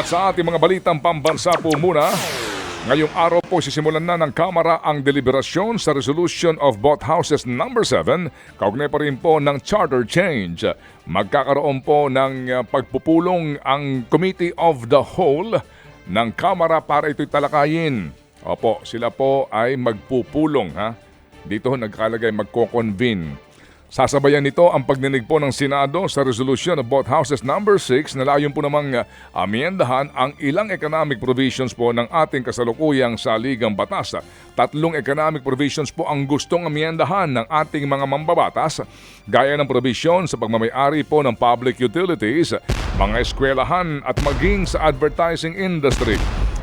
At sa ating mga balitang pambansa po muna, ngayong araw po sisimulan na ng Kamara ang deliberasyon sa Resolution of Both Houses number 7, kaugnay pa rin po ng charter change. Magkakaroon po ng uh, pagpupulong ang Committee of the Whole ng Kamara para ito'y talakayin. Opo, sila po ay magpupulong ha. Dito nagkalagay magko-convene. Sasabayan nito ang pagdinig po ng Senado sa resolution of both houses number 6 na layon po namang uh, amendahan ang ilang economic provisions po ng ating kasalukuyang saligang batas. Tatlong economic provisions po ang gustong amendahan ng ating mga mambabatas gaya ng provision sa pagmamayari po ng public utilities, mga eskwelahan at maging sa advertising industry.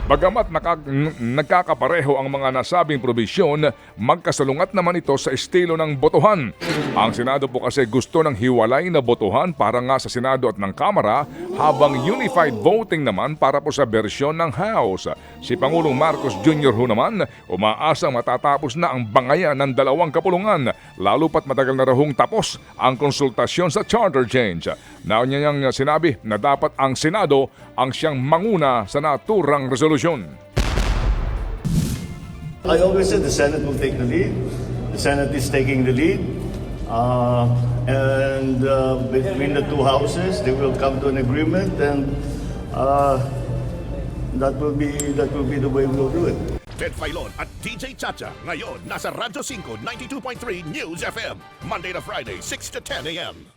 Bagamat nakag- nagkakapareho ang mga nasabing probisyon, magkasalungat naman ito sa estilo ng botohan. Ang Senado po kasi gusto ng hiwalay na botohan para nga sa Senado at ng Kamara, habang unified voting naman para po sa bersyon ng House. Si Pangulong Marcos Jr. ho naman, umaasang matatapos na ang bangayan ng dalawang kapulungan, lalo pat matagal na rahong tapos ang konsultasyon sa charter change. Naon niya niyang sinabi na dapat ang Senado ang siyang manguna sa naturang resolusyon. I always said the Senate will take the lead. The Senate is taking the lead. Uh, and uh, between the two houses, they will come to an agreement and uh, that will be that will be the way we'll do it. Ted Filon at DJ Chacha. Ngayon, nasa Radyo 5, 92.3 News FM. Monday to Friday, 6 to 10 a.m.